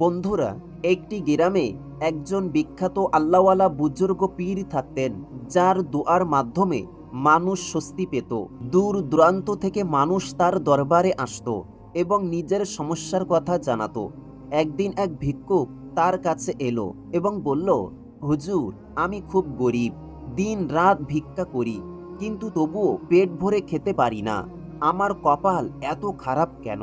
বন্ধুরা, একটি গ্রামে একজন বিখ্যাত আল্লাহওয়ালা বুজুর্গ পীর থাকতেন, যার দোয়ার মাধ্যমে মানুষ স্বস্তি পেত। দূর দূরান্ত থেকে মানুষ তার দরবারে আসতো এবং নিজের সমস্যার কথা জানাতো। একদিন এক ভিক্ষুক তার কাছে এলো এবং বলল, হুজুর, আমি খুব গরিব, দিন রাত ভিক্ষা করি, কিন্তু তবুও পেট ভরে খেতে পারি না। আমার কপাল এত খারাপ কেন?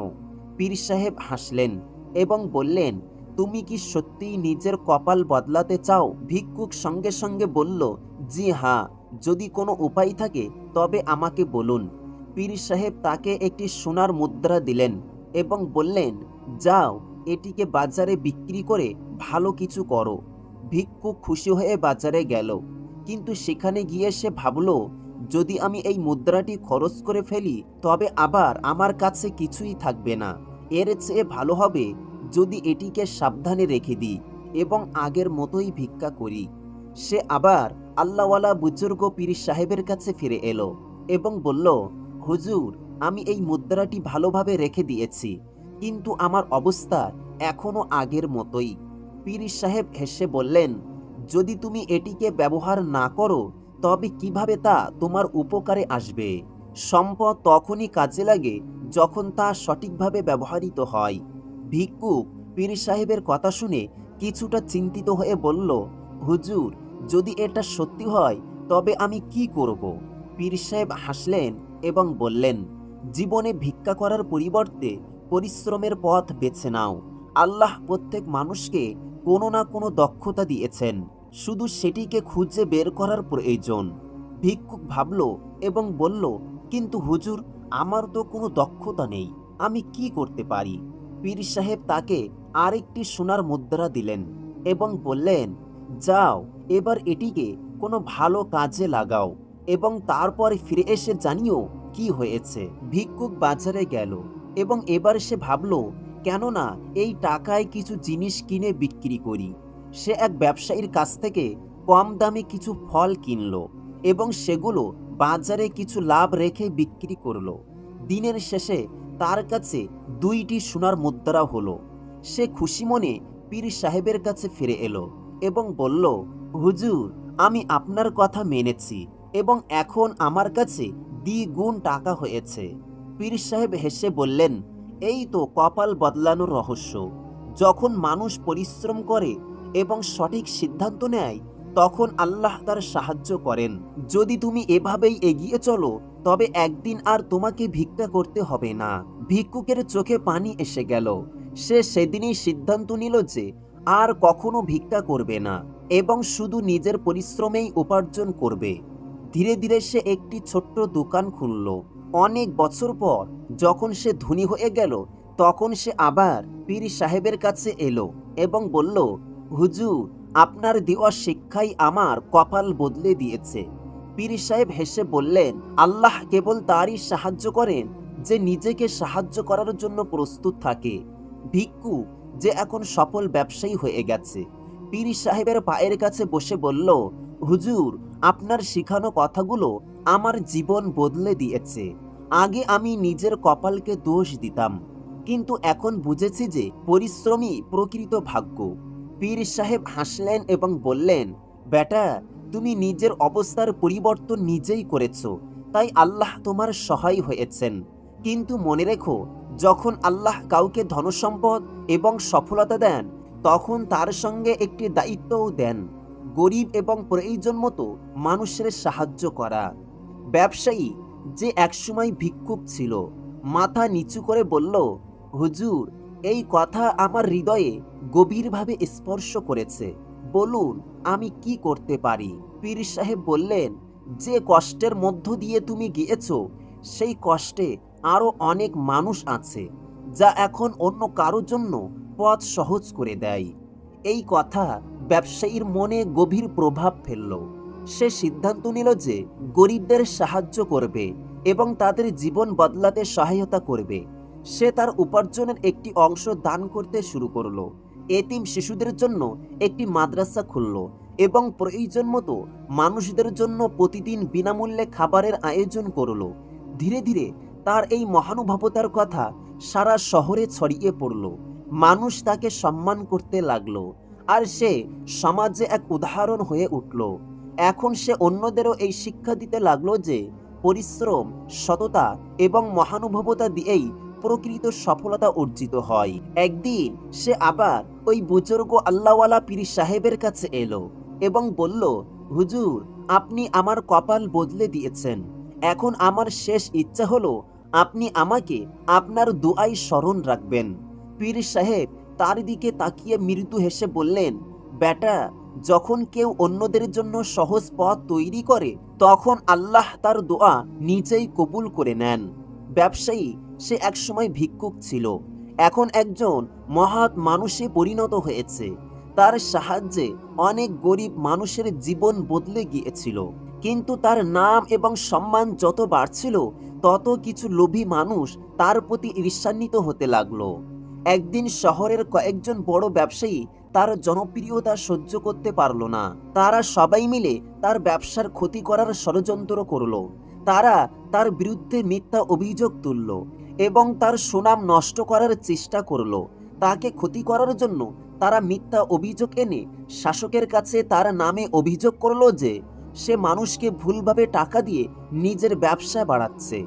পীর সাহেব হাসলেন। এবং বললেন, তুমি কি সত্যিই নিজের কপাল বদলাতে চাও? ভিক্ষুক সঙ্গে সঙ্গে বলল, জি হ্যাঁ যদি কোনো উপায় থাকে, তবে আমাকে বলুন। পীর সাহেব তাকে একটি সোনার মুদ্রা দিলেন এবং বললেন, যাও, এটিকে বাজারে বিক্রি করে ভালো কিছু করো। ভিক্ষুক খুশি হয়ে বাজারে গেল। কিন্তু সেখানে গিয়ে সে ভাবল, যদি আমি এই মুদ্রাটি খরচ করে ফেলি, তবে আবার আমার কাছে কিছুই থাকবে না। এর চেয়ে ভালো হবে যদি এটিকে সাবধানে রেখে দিই এবং আগের মতোই ভিক্ষা করি। সে আবার আল্লাহওয়ালা বুজুর্গ পীর সাহেবের কাছে ফিরে এলো এবং বলল, হুজুর, আমি এই মুদ্রাটি ভালোভাবে রেখে দিয়েছি, কিন্তু আমার অবস্থা এখনও আগের মতোই। পীর সাহেব হেসে বললেন, যদি তুমি এটিকে ব্যবহার না করো, তবে কীভাবে তা তোমার উপকারে আসবে? সম্পদ তখনই কাজে লাগে যখন তা সঠিকভাবে ব্যবহৃত হয়। ভিক্ষুক পীর সাহেবের কথা শুনে কিছুটা চিন্তিত হয়ে বলল, হুজুর, যদি এটা সত্যি হয়, তবে আমি কি করব? পীর সাহেব হাসলেন এবং বললেন, জীবনে ভিক্ষা করার পরিবর্তে পরিশ্রমের পথ বেছে নাও। আল্লাহ প্রত্যেক মানুষকে কোনো না কোনো দক্ষতা দিয়েছেন। শুধু সেটিকে খুঁজে বের করার প্রয়োজন। ভিক্ষুক ভাবল এবং বলল, কিন্তু হুজুর, আমার তো কোনো দক্ষতা নেই। আমি কি করতে পারি? পীর সাহেব তাকে আরেকটি সোনার মুদ্রা দিলেন এবং বললেন, যাও, এবার এটিকে কোনো ভালো কাজে লাগাও এবং তারপরে ফিরে এসে জানিও কি হয়েছে। ভিক্ষুক বাজারে গেল এবং এবার সে ভাবল, কেননা এই টাকায় কিছু জিনিস কিনে বিক্রি করি। সে এক ব্যবসায়ীর কাছ থেকে কম দামে কিছু ফল কিনল এবং সেগুলো বাজারে কিছু লাভ রেখে বিক্রি করল। দিনের শেষে তার কাছে দুইটি সোনার মুদ্রা হলো। সে খুশি মনে পীর সাহেবের কাছে ফিরে এলো এবং বলল, হুজুর, আমি আপনার কথা মেনেছি এবং এখন আমার কাছে দ্বিগুণ টাকা হয়েছে। পীর সাহেব হেসে বললেন, এই তো কপাল বদলানোর রহস্য। যখন মানুষ পরিশ্রম করে এবং সঠিক সিদ্ধান্ত নেয়, তখন আল্লাহ তার সাহায্য করেন। যদি তুমি এভাবেই এগিয়ে চলো তবে একদিন আর তোমাকে ভিক্ষা করতে হবে না। ভিক্ষুকের চোখে পানি এসে গেল। সে সেদিনই সিদ্ধান্ত নিল যে আর কখনো ভিক্ষা করবে না এবং শুধু নিজের পরিশ্রমেই উপার্জন করবে। ধীরে ধীরে সে একটি ছোট্ট দোকান খুলল। অনেক বছর পর যখন সে ধনী হয়ে গেল, তখন সে আবার পীর সাহেবের কাছে এলো এবং বলল, হুজুর, আপনার দেওয়া শিক্ষাই আমার কপাল বদলে দিয়েছে। পীর সাহেব হেসে বললেন, আল্লাহ কেবল তারই সাহায্য করেন যে নিজেকে সাহায্য করার জন্য প্রস্তুত থাকে। ভিক্ষু যে এখন সফল ব্যবসায়ী হয়ে গেছে। পীর সাহেবের পায়ের কাছে বসে বলল, হুজুর, আপনার শিখানো কথাগুলো আমার জীবন বদলে দিয়েছে। আগে আমি নিজের কপালকে দোষ দিতাম, কিন্তু এখন বুঝেছি যে পরিশ্রমী প্রকৃত ভাগ্য। পীর সাহেব হাসলেন এবং বললেন, বেটা তুমি নিজের অবস্থার পরিবর্তন নিজেই করেছ, তাই আল্লাহ তোমার সহায় হয়েছেন। কিন্তু মনে রেখো, যখন আল্লাহ কাউকে ধনসম্পদ এবং সফলতা দেন, তখন তার সঙ্গে একটি দায়িত্বও দেন, গরিব এবং প্রয়োজন মতো মানুষের সাহায্য করা। ব্যবসায়ী যে একসময় ভিক্ষুক ছিল, মাথা নিচু করে বলল, হুজুর, এই কথা আমার হৃদয়ে গভীরভাবে স্পর্শ করেছে। বলুন, আমি কি করতে পারি? পীর সাহেব বললেন, যে কষ্টের মধ্য দিয়ে তুমি গিয়েছ, সেই কষ্টে আরও অনেক মানুষ আছে, যা এখন অন্য কারোর জন্য পথ সহজ করে দেয়। এই কথা ব্যবসায়ীর মনে গভীর প্রভাব ফেলল। সে সিদ্ধান্ত নিল যে গরিবদের সাহায্য করবে এবং তাদের জীবন বদলাতে সহায়তা করবে। সে তার উপার্জনের একটি অংশ দান করতে শুরু করল। এতিম শিশুদের জন্য একটি মাদ্রাসা খুলল এবং প্রয়োজন মতো মানুষদের জন্য প্রতিদিন বিনামূল্যে খাবারের আয়োজন করল। ধীরে ধীরে তার এই মহানুভবতার কথা সারা শহরে ছড়িয়ে পড়ল। মানুষ তাকে সম্মান করতে লাগল আর সে সমাজে এক উদাহরণ হয়ে উঠল। এখন সে অন্যদেরও এই শিক্ষা দিতে লাগল যে, পরিশ্রম, সততা এবং মহানুভবতা দিয়েই প্রকৃত সফলতা অর্জিত হয়। একদিন সে আবার ওই বুজুর্গ আল্লাহওয়ালা পীর সাহেবের কাছে এলো এবং বলল, হুজুর, আপনি আমার কপাল বদলে দিয়েছেন। এখন আমার শেষ ইচ্ছা হলো আপনি আমাকে আপনার দুআই স্মরণ রাখবেন। পীর সাহেব তার দিকে তাকিয়ে মৃদু হেসে বললেন, বেটা, যখন কেউ অন্যদের জন্য সহজ পথ তৈরি করে, তখন আল্লাহ তার দোয়া নিজেই কবুল করে নেন। ব্যবসায়ী সে একসময় ভিক্ষুক ছিল। এখন একজন মহৎ মানুষে পরিণত হয়েছে। তার সাহায্যে অনেক গরিব মানুষের জীবন বদলে গিয়েছিল। কিন্তু তার নাম এবং সম্মান যত বাড়ছিল, তত কিছু লোভী মানুষ তার প্রতি ঈর্ষান্বিত হতে লাগল। একদিন শহরের কয়েকজন বড় ব্যবসায়ী তার জনপ্রিয়তা সহ্য করতে পারল না। তারা সবাই মিলে তার ব্যবসার ক্ষতি করার ষড়যন্ত্র করল। তারা তার বিরুদ্ধে মিথ্যা অভিযোগ তুলল। এবং তার সুনাম নষ্ট করার চেষ্টা করল। তাকে ক্ষতি করার জন্য তারা মিথ্যা অভিযোগ এনে শাসকের কাছে তার নামে অভিযোগ করল যে, সে মানুষকে ভুলভাবে টাকা দিয়ে নিজের ব্যবসা বাড়াচ্ছে।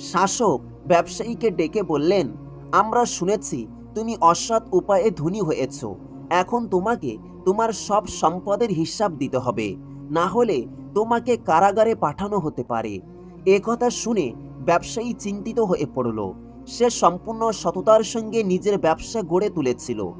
শাসক ব্যবসায়ীকে ডেকে বললেন, আমরা শুনেছি তুমি অসৎ উপায়ে ধনী হয়েছ। এখন তোমাকে তোমার সব সম্পদের হিসাব দিতে হবে। না হলে তোমাকে কারাগারে পাঠানো হতে পারে। একথা শুনে ব্যবসায়ী চিন্তিত হয়ে পড়ল। সে সম্পূর্ণ সততার সঙ্গে নিজের ব্যবসা গড়ে তুলেছিল।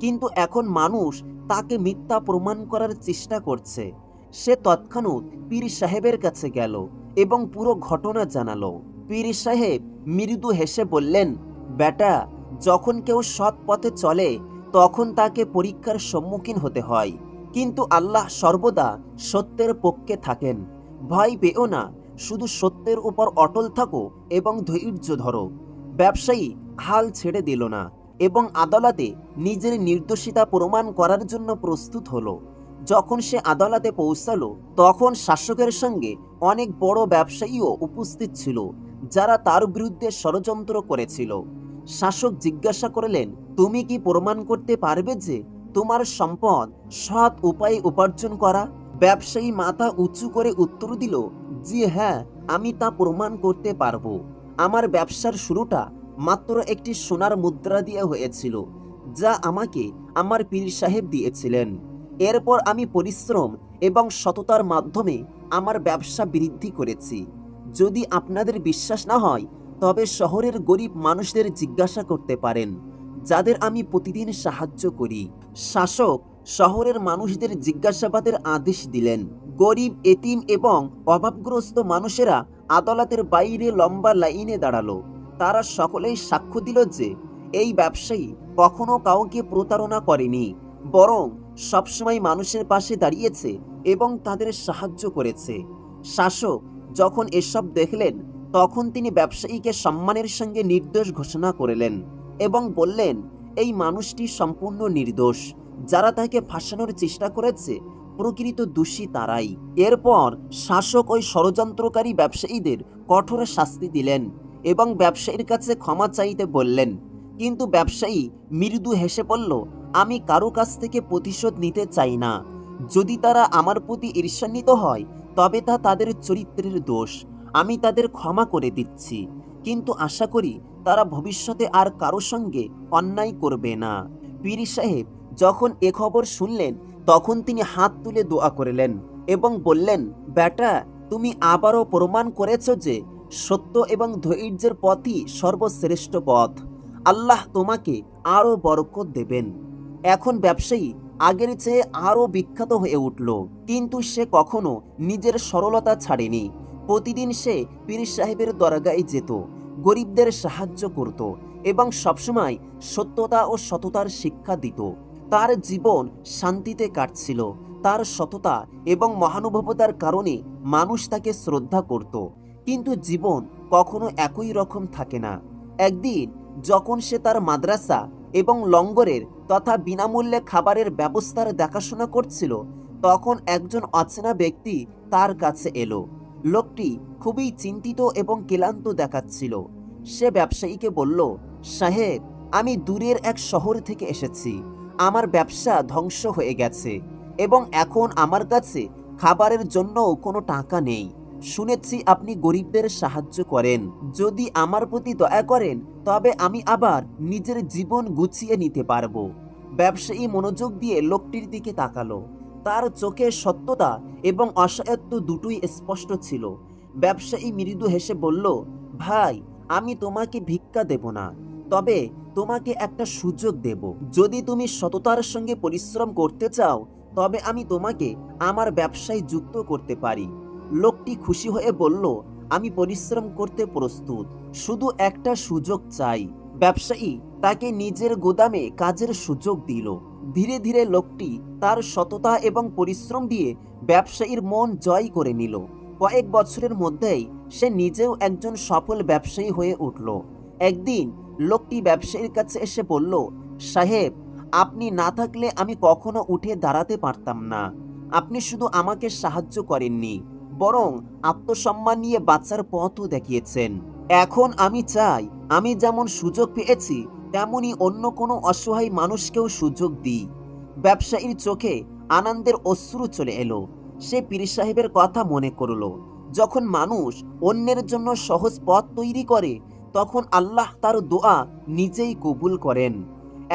কিন্তু এখন মানুষ তাকে মিথ্যা প্রমাণ করার চেষ্টা করছে। সে তৎক্ষণাৎ পীর সাহেবের কাছে গেল এবং পুরো ঘটনা জানালো। পীর সাহেব মৃদু হেসে বললেন, বেটা, যখন কেউ সৎ পথে চলে, তখন তাকে পরীক্ষার সম্মুখীন হতে হয়। কিন্তু আল্লাহ সর্বদা সত্যের পক্ষে থাকেন। ভয় পেও না শুধু সত্যের উপর অটল থাকো এবং ধৈর্য ধরো। ব্যবসায়ী হাল ছেড়ে দিল না এবং আদালতে নিজের নির্দোষিতা প্রমাণ করার জন্য প্রস্তুত হলো। যখন সে আদালতে পৌঁছালো, তখন শাসকের সঙ্গে অনেক বড় ব্যবসায়ীও উপস্থিত ছিল, যারা তার বিরুদ্ধে ষড়যন্ত্র করেছিল। শাসক জিজ্ঞাসা করলেন, তুমি কি প্রমাণ করতে পারবে যে তোমার সম্পদ সৎ উপায়ে উপার্জন করা? ব্যবসায়ী মাথা উঁচু করে উত্তর দিল জি হ্যাঁ আমি তা প্রমাণ করতে পারব। আমার ব্যবসার শুরুটা মাত্র একটি সোনার মুদ্রা দিয়ে হয়েছিল, যা আমাকে আমার পীর সাহেব দিয়েছিলেন। এরপর আমি পরিশ্রম এবং সততার মাধ্যমে আমার ব্যবসা বৃদ্ধি করেছি। যদি আপনাদের বিশ্বাস না হয়, তবে শহরের গরিব মানুষদের জিজ্ঞাসা করতে পারেন, যাদের আমি প্রতিদিন সাহায্য করি। শাসক শহরের মানুষদের জিজ্ঞাসাবাদের আদেশ দিলেন। গরিব, এতিম এবং অভাবগ্রস্ত মানুষেরা আদালতের বাইরে লম্বা লাইনে দাঁড়াল। তারা সকলেই সাক্ষ্য দিল যে এই ব্যবসায়ী কখনো কাউকে প্রতারণা করেনি, বরং সবসময় মানুষের পাশে দাঁড়িয়েছে এবং তাদের সাহায্য করেছে। শাসক যখন এসব দেখলেন, তখন তিনি ব্যবসায়ীকে সম্মানের সঙ্গে নির্দোষ ঘোষণা করলেন এবং বললেন, এই মানুষটি সম্পূর্ণ নির্দোষ। যারা তাকে ফাঁসানোর চেষ্টা করেছে, প্রকৃত দোষী তারাই। এরপর শাসক ওই ষড়যন্ত্রকারী ব্যবসায়ীদের কঠোর শাস্তি দিলেন এবং ব্যবসায়ীর কাছে ক্ষমা চাইতে বললেন। কিন্তু ব্যবসায়ী মৃদু হেসে বলল, আমি কারও কাছ থেকে প্রতিশোধ নিতে চাই না। যদি তারা আমার প্রতি ঈর্ষান্বিত হয়, তবে তা তাদের চরিত্রের দোষ। আমি তাদের ক্ষমা করে দিচ্ছি। কিন্তু আশা করি তারা ভবিষ্যতে আর কারও সঙ্গে অন্যায় করবে না। পীর সাহেব যখন এ খবর শুনলেন, তখন তিনি হাত তুলে দোয়া করলেন এবং বললেন, বেটা, তুমি আবারও প্রমাণ করেছ যে সত্য এবং ধৈর্যের পথই সর্বশ্রেষ্ঠ পথ। আল্লাহ তোমাকে আরও বরকত দেবেন। এখন ব্যবসায়ী আগের চেয়ে আরও বিখ্যাত হয়ে উঠল, কিন্তু সে কখনো নিজের সরলতা ছাড়েনি। প্রতিদিন সে পীর সাহেবের দরগায় যেত, গরিবদের সাহায্য করত এবং সবসময় সত্যতা ও সততার শিক্ষা দিত। তার জীবন শান্তিতে কাটছিল। তার সততা এবং মহানুভবতার কারণে মানুষ তাকে শ্রদ্ধা করত। কিন্তু জীবন কখনো একই রকম থাকে না। একদিন যখন সে তার মাদ্রাসা এবং লঙ্গরের তথা বিনামূল্যে খাবারের ব্যবস্থার দেখাশোনা করছিল, তখন একজন অচেনা ব্যক্তি তার কাছে এলো। লোকটি খুবই চিন্তিত এবং ক্লান্ত দেখাচ্ছিল। সে ব্যবসায়ীকে বলল, সাহেব, আমি দূরের এক শহর থেকে এসেছি। আমার ব্যবসা ধ্বংস হয়ে গেছে এবং এখন আমার কাছে খাবারের জন্য কোনো টাকা নেই। শুনেছি আপনি গরিবদের সাহায্য করেন। যদি আমার প্রতি দয়া করেন, তবে আমি আবার নিজের জীবন গুছিয়ে নিতে পারব। ব্যবসায়ী মনোযোগ দিয়ে লোকটির দিকে তাকালো। তার চোখে সত্যতা এবং অসহায়ত্ব দুটোই স্পষ্ট ছিল। ব্যবসায়ী মৃদু হেসে বলল, ভাই, আমি তোমাকে ভিক্ষা দেব না। তবে তোমাকে একটা সুযোগ দেব। যদি তুমি সততার সঙ্গে পরিশ্রম করতে চাও, তবে আমি তোমাকে আমার ব্যবসায় যুক্ত করতে পারি। লোকটি খুশি হয়ে বলল, আমি পরিশ্রম করতে প্রস্তুত। শুধু একটা সুযোগ চাই। ব্যবসায়ী তাকে নিজের গোদামে কাজের সুযোগ দিল। ধীরে ধীরে লোকটি তার সততা এবং পরিশ্রম দিয়ে ব্যবসায়ীর মন জয় করে নিল। কয়েক বছরের মধ্যেই সে নিজেও একজন সফল ব্যবসায়ী হয়ে উঠল। একদিন লোকটি ব্যবসায়ীর কাছে এসে বলল, সাহেব, আপনি না থাকলে আমি কখনো উঠে দাঁড়াতে পারতাম না। আপনি শুধু আমাকে সাহায্য করেননি, বরং আত্মসম্মান নিয়ে বাঁচার পথও দেখিয়েছেন। এখন আমি চাই, আমি যেমন সুযোগ পেয়েছি, তেমনি অন্য কোনো অসহায় মানুষকেও সুযোগ দিই। ব্যবসায়ীর চোখে আনন্দের অশ্রু চলে এলো। সে পীর সাহেবের কথা মনে করল। যখন মানুষ অন্যের জন্য সহজ পথ তৈরি করে তখন আল্লাহ তার দোয়া নিজেই কবুল করেন।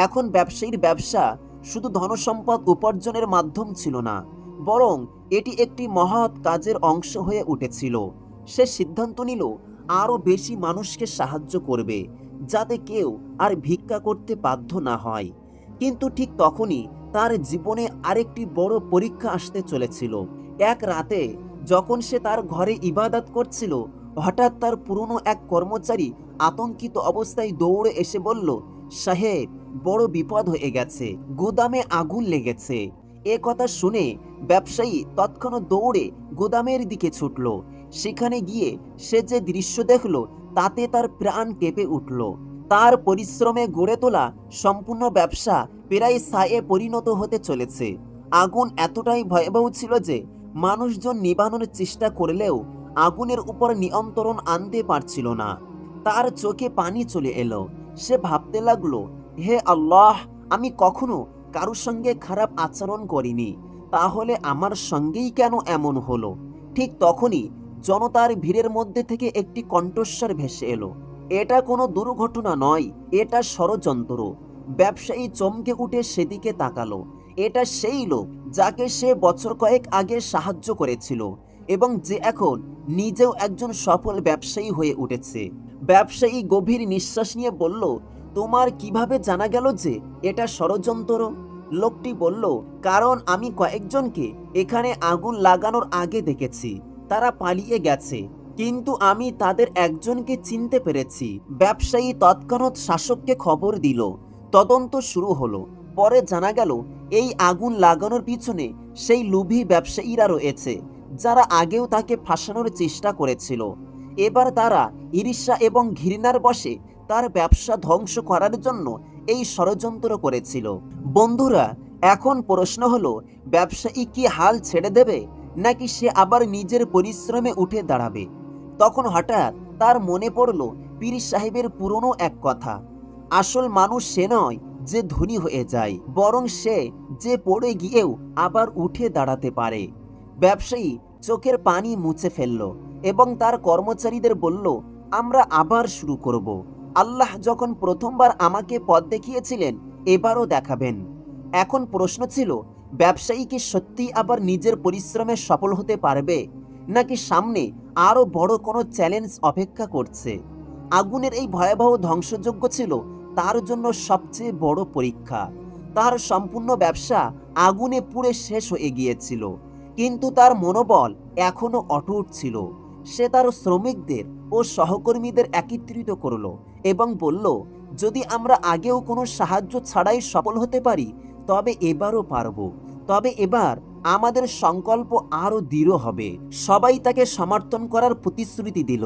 এখন ব্যবসায়ীর ব্যবসা শুধু ধনসম্পদ উপার্জনের মাধ্যম ছিল না, বরং এটি একটি মহৎ কাজের অংশ হয়ে উঠেছিল। সে সিদ্ধান্ত নিল, আরও বেশি মানুষকে সাহায্য করবে, যাতে কেউ আর ভিক্ষা করতে বাধ্য না হয়। কিন্তু ঠিক তখনই তার জীবনে আরেকটি বড় পরীক্ষা আসতে চলেছিল। এক রাতে যখন সে তার ঘরে ইবাদত করছিল হঠাৎ তার পুরনো এক কর্মচারী আতঙ্কিত অবস্থায় দৌড়ে এসে বলল, সাহেব, বড় বিপদ হয়ে গেছে, গুদামে আগুন লেগেছে। এ কথা শুনে ব্যবসায়ী তৎক্ষণাৎ দৌড়ে গুদামের দিকে ছুটল। সেখানে গিয়ে সে যে দৃশ্য দেখল, তাতে তার প্রাণ কেঁপে উঠল। তার পরিশ্রমে গড়ে তোলা সম্পূর্ণ ব্যবসা প্রায় সায়ে পরিণত হতে চলেছে। আগুন এতটাই ভয়াবহ ছিল যে, মানুষজন নিবানোর চেষ্টা করলেও আগুনের উপর নিয়ন্ত্রণ আনতে পারছিল না। তার চোখে পানি চলে এলো। সে ভাবতে লাগল, হে আল্লাহ, আমি কখনো কারোর সঙ্গে খারাপ আচরণ করিনি। তাহলে আমার সঙ্গেই কেন এমন হলো? ঠিক তখনই জনতার ভিড়ের মধ্যে থেকে একটি কণ্ঠস্বর ভেসে এলো। এটা কোনো দুর্ঘটনা নয়, এটা ষড়যন্ত্র। ব্যবসায়ী চমকে উঠে সেদিকে তাকালো। এটা সেই লোক যাকে সে বছর কয়েক আগে সাহায্য করেছিল। এবং যে এখন নিজেও একজন সফল ব্যবসায়ী হয়ে উঠেছে। ব্যবসায়ী গভীর নিঃশ্বাস নিয়ে বলল, তোমার কীভাবে জানা গেল যে এটা ষড়যন্ত্র? লোকটি বলল, কারণ আমি কয়েকজনকে এখানে আগুন লাগানোর আগে দেখেছি। তারা পালিয়ে গেছে। কিন্তু আমি তাদের একজনকে চিনতে পেরেছি। ব্যবসায়ী তৎক্ষণাৎ শাসককে খবর দিল। তদন্ত শুরু হলো। পরে জানা গেল, এই আগুন লাগানোর পিছনে সেই লোভী ব্যবসায়ীরা রয়েছে। যারা আগেও তাকে ফাঁসানোর চেষ্টা করেছিল। এবার তারা ঈর্ষা এবং ঘৃণার বশে তার ব্যবসা ধ্বংস করার জন্য এই ষড়যন্ত্র করেছিল। বন্ধুরা, এখন প্রশ্ন হলো, ব্যবসায়ী কি হাল ছেড়ে দেবে, নাকি সে আবার নিজের পরিশ্রমে উঠে দাঁড়াবে? তখন হঠাৎ তার মনে পড়ল, পীর সাহেবের পুরনো এক কথা, আসল মানুষ সে নয় যে ধনী হয়ে যায়, বরং সে যে পড়ে গিয়েও আবার উঠে দাঁড়াতে পারে। ব্যবসায়ী চোখের পানি মুছে ফেলল এবং তার কর্মচারীদের বলল, আমরা আবার শুরু করব। আল্লাহ যখন প্রথমবার আমাকে পথ দেখিয়েছিলেন, এবারও দেখাবেন। এখন প্রশ্ন ছিল, ব্যবসায়ী কি সত্যি আবার নিজের পরিশ্রমে সফল হতে পারবে, নাকি সামনে আরও বড় কোনো চ্যালেঞ্জ অপেক্ষা করছে? আগুনের এই ভয়াবহ ধ্বংসযোগ্য ছিল তার জন্য সবচেয়ে বড় পরীক্ষা। তার সম্পূর্ণ ব্যবসা আগুনে পুড়ে শেষ হয়ে গিয়েছিল। কিন্তু তার মনোবল এখনও অটুট ছিল। সে তার শ্রমিকদের ও সহকর্মীদের একত্রিত করল এবং বলল, যদি আমরা আগেও কোনো সাহায্য ছাড়াই সফল হতে পারি, তবে এবারও পারব। তবে এবার আমাদের সংকল্প আরও দৃঢ় হবে। সবাই তাকে সমর্থন করার প্রতিশ্রুতি দিল।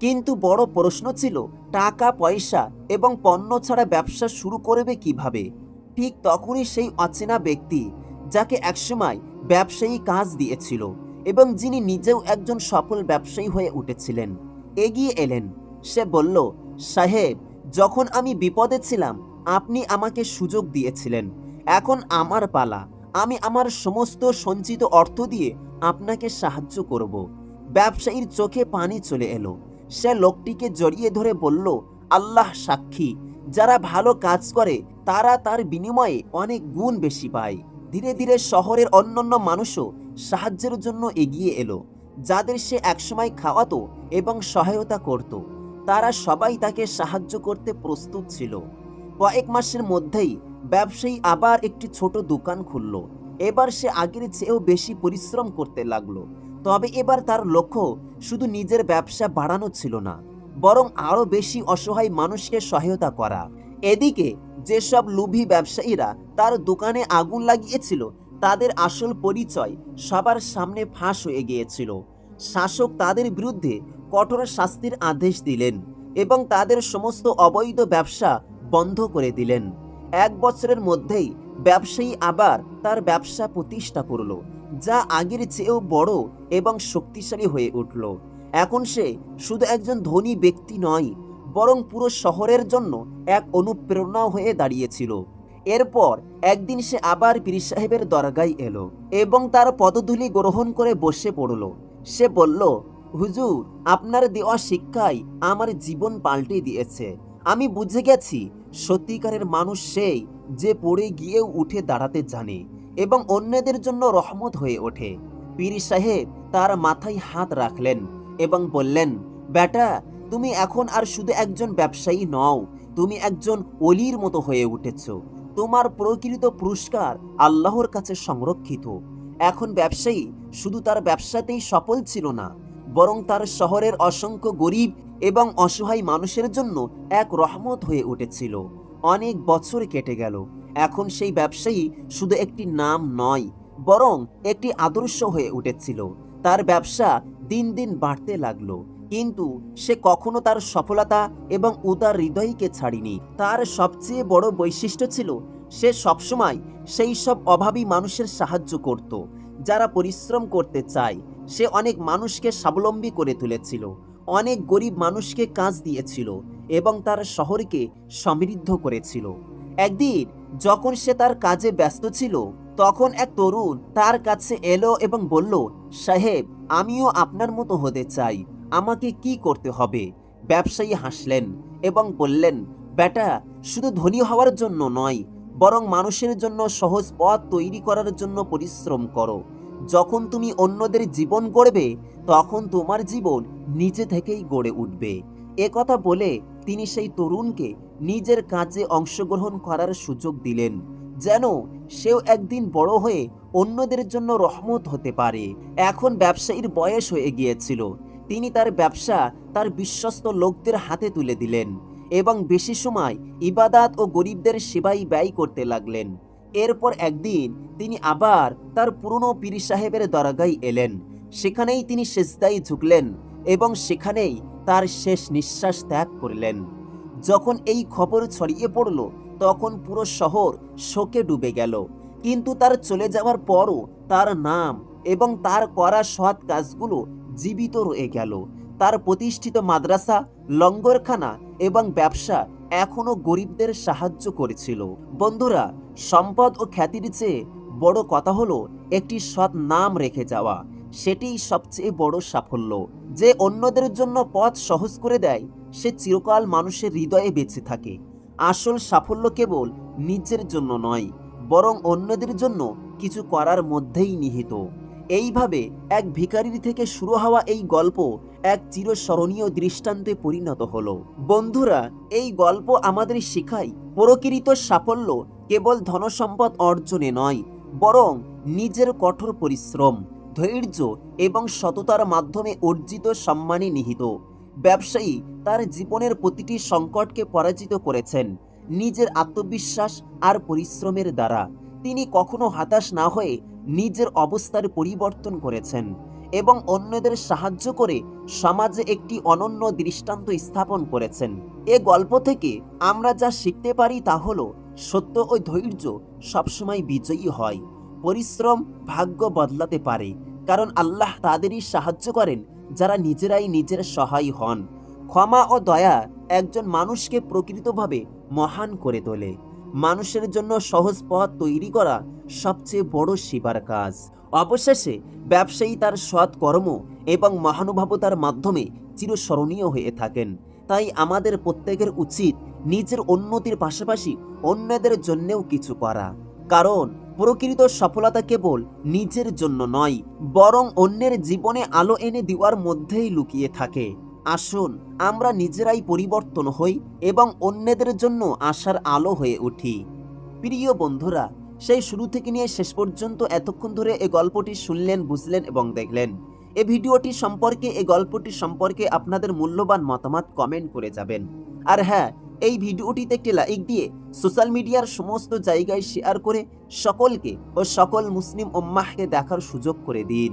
কিন্তু বড় প্রশ্ন ছিল, টাকা, পয়সা এবং পণ্য ছাড়া ব্যবসা শুরু করবে কীভাবে? ঠিক তখনই সেই অচেনা ব্যক্তি যাকে একসময় ব্যবসায়ী কাজ দিয়েছিল এবং যিনি নিজেও একজন সফল ব্যবসায়ী হয়ে উঠেছিলেন। এগিয়ে এলেন। সে বলল, সাহেব, যখন আমি বিপদে ছিলাম, আপনি আমাকে সুযোগ দিয়েছিলেন। এখন আমার পালা। আমি আমার সমস্ত সঞ্চিত অর্থ দিয়ে আপনাকে সাহায্য করব। ব্যবসায়ীর চোখে পানি চলে এলো। সে লোকটিকে জড়িয়ে ধরে বলল, আল্লাহ সাক্ষী, যারা ভালো কাজ করে, তারা তার বিনিময়ে অনেক গুণ বেশি পায়। ধীরে ধীরে শহরের অন্যান্য মানুষও সাহায্যের জন্য এগিয়ে এলো, যাদের সে একসময় খাওয়াতো এবং সহায়তা করত। তারা সবাই তাকে সাহায্য করতে প্রস্তুত ছিল। কয়েক মাসের মধ্যেই ব্যবসায়ী আবার একটি ছোট দোকান খুলল। এবার সে আগের চেয়েও বেশি পরিশ্রম করতে লাগল। তবে এবার তার লক্ষ্য শুধু নিজের ব্যবসা বাড়ানো ছিল না, বরং আরও বেশি অসহায় মানুষকে সহায়তা করা। এদিকে যেসব লোভী ব্যবসায়ীরা তার দোকানে আগুন লাগিয়েছিল, তাদের আসল পরিচয় সবার সামনে ফাঁস হয়ে গিয়েছিল। শাসক তাদের বিরুদ্ধে কঠোর শাস্তির আদেশ দিলেন এবং তাদের সমস্ত অবৈধ ব্যবসা বন্ধ করে দিলেন। এক বছরের মধ্যেই ব্যবসায়ী আবার তার ব্যবসা প্রতিষ্ঠা করল, যা আগের চেয়েও বড় এবং শক্তিশালী হয়ে উঠল। এখন সে শুধু একজন ধনী ব্যক্তি নয় বরং পুরো শহরের জন্য এক অনুপ্রেরণা হয়ে দাঁড়িয়েছিল। এরপর একদিন সে আবার পীর সাহেবের দরগায় এলো এবং তার পদধূলি গ্রহণ করে বসে পড়ল। সে বলল, হুজুর, আপনার দেওয়া শিক্ষাই আমার জীবন পাল্টে দিয়েছে। আমি বুঝে গেছি, সত্যিকারের মানুষ সেই যে পড়ে গিয়েও উঠে দাঁড়াতে জানে এবং অন্যদের জন্য রহমত হয়ে ওঠে। পীর সাহেব তার মাথায় হাত রাখলেন এবং বললেন, বেটা তুমি এখন আর শুধু একজন ব্যবসায়ী নও, তুমি একজন অলির মতো হয়ে উঠেছ। তোমার প্রকৃত পুরস্কার আল্লাহর কাছে সংরক্ষিত। এখন ব্যবসায়ী শুধু তার ব্যবসাতেই সফল ছিল না, বরং তার শহরের অসংখ্য গরিব এবং অসহায় মানুষের জন্য এক রহমত হয়ে উঠেছিল। অনেক বছর কেটে গেল। এখন সেই ব্যবসায়ী শুধু একটি নাম নয়, বরং একটি আদর্শ হয়ে উঠেছিল। তার ব্যবসা দিন দিন বাড়তে লাগল। কিন্তু সে কখনো তার সফলতা এবং উদার হৃদয়কে ছাড়িনি। তার সবচেয়ে বড় বৈশিষ্ট্য ছিল, সে সবসময় সেই সব অভাবী মানুষের সাহায্য করত, যারা পরিশ্রম করতে চায়। সে অনেক মানুষকে স্বাবলম্বী করে তুলেছিল, অনেক গরিব মানুষকে কাজ দিয়েছিল এবং তার শহরকে সমৃদ্ধ করেছিল। একদিন যখন সে তার কাজে ব্যস্ত ছিল, তখন এক তরুণ তার কাছে এলো এবং বলল, সাহেব, আমিও আপনার মতো হতে চাই। আমাকে কি করতে হবে? ব্যবসায়ী হাসলেন এবং বললেন, বেটা, শুধু ধনী হওয়ার জন্য নয়, বরং মানুষের জন্য সহজ পথ তৈরি করার জন্য পরিশ্রম করো। যখন তুমি অন্যদের জীবন গড়বে, তখন তোমার জীবন নিজে থেকেই গড়ে উঠবে। এ কথা বলে তিনি সেই তরুণকে নিজের কাজে অংশগ্রহণ করার সুযোগ দিলেন, যেন সেও একদিন বড় হয়ে অন্যদের জন্য রহমত হতে পারে। এখন ব্যবসায়ীর বয়স হয়ে গিয়েছিল। তিনি তার ব্যবসা তার বিশ্বস্ত লোকদের হাতে তুলে দিলেন এবং বেশি সময় ইবাদাত ও গরিবদের সেবাই ব্যয় করতে লাগলেন। এরপর একদিন তিনি আবার তার পুরনো পীর সাহেবের দরগায় এলেন। সেখানেই তিনি সেজদাই ঝুঁকলেন এবং সেখানেই তার শেষ নিঃশ্বাস ত্যাগ করলেন। যখন এই খবর ছড়িয়ে পড়ল, তখন পুরো শহর শোকে ডুবে গেল। কিন্তু তার চলে যাওয়ার পরও তার নাম এবং তার করা সৎ কাজগুলো জীবিত রয়ে গেল। তার প্রতিষ্ঠিত মাদ্রাসা, লঙ্গরখানা এবং ব্যবসা এখনও গরিবদের সাহায্য করেছিল। বন্ধুরা, সম্পদ ও খ্যাতির চেয়ে বড় কথা হলো একটি সৎ নাম রেখে যাওয়া। সেটিই সবচেয়ে বড় সাফল্য। যে অন্যদের জন্য পথ সহজ করে দেয়, সে চিরকাল মানুষের হৃদয়ে বেঁচে থাকে। আসল সাফল্য কেবল নিজের জন্য নয়, বরং অন্যদের জন্য কিছু করার মধ্যেই নিহিত। এইভাবে এক ভিখারির থেকে শুরু হওয়া এই গল্প এক চিরস্মরণীয় দৃষ্টান্তে পরিণত হলো। বন্ধুরা, এই গল্প আমাদের শেখায়, প্রকৃত সাফল্য কেবল ধনসম্পদ অর্জনে নয়, বরং নিজের কঠোর পরিশ্রম, ধৈর্য এবং সততার মাধ্যমে অর্জিত সম্মানে নিহিত। ব্যবসায়ী তার জীবনের প্রতিটি সংকটকে পরাজিত করেছেন, নিজের আত্মবিশ্বাস আর পরিশ্রমের দ্বারা। তিনি কখনো হতাশ না হয়ে নিজের অবস্থার পরিবর্তন করেছেন এবং অন্যদের সাহায্য করে সমাজে একটি অনন্য দৃষ্টান্ত স্থাপন করেছেন। এ গল্প থেকে আমরা যা শিখতে পারি তা হলো, সত্য ও ধৈর্য সবসময় বিজয়ী হয়, পরিশ্রম ভাগ্য বদলাতে পারে, কারণ আল্লাহ তাদেরই সাহায্য করেন যারা নিজেরাই নিজের সহায় হন। ক্ষমা ও দয়া একজন মানুষকে প্রকৃতভাবে মহান করে তোলে। মানুষের জন্য সহজ পথ তৈরি করা সবচেয়ে বড় সেবার কাজ। অবশেষে ব্যবসায়ী তার সৎ কর্ম এবং মহানুভবতার মাধ্যমে চিরস্মরণীয় হয়ে থাকেন। তাই আমাদের প্রত্যেকের উচিত নিজের উন্নতির পাশাপাশি অন্যদের জন্যেও কিছু করা। কারণ প্রকৃত সফলতা কেবল নিজের জন্য নয়, বরং অন্যের জীবনে আলো এনে দেওয়ার মধ্যেই লুকিয়ে থাকে। আসুন, আমরা নিজেরাই পরিবর্তন হই এবং অন্যদের জন্য আশার আলো হয়ে উঠি। প্রিয় বন্ধুরা, সেই শুরু থেকে নিয়ে শেষ পর্যন্ত এতক্ষণ ধরে এই গল্পটি শুনলেন, বুঝলেন এবং দেখলেন। এই ভিডিওটি সম্পর্কে এই গল্পটি সম্পর্কে আপনাদের মূল্যবান মতামত কমেন্ট করে যাবেন। আর হ্যাঁ এই ভিডিওটিতে একটি লাইক দিয়ে সোশ্যাল মিডিয়ার সমস্ত জায়গায় শেয়ার করে সকলকে ও সকল মুসলিম উম্মাহকে দেখার সুযোগ করে দিন।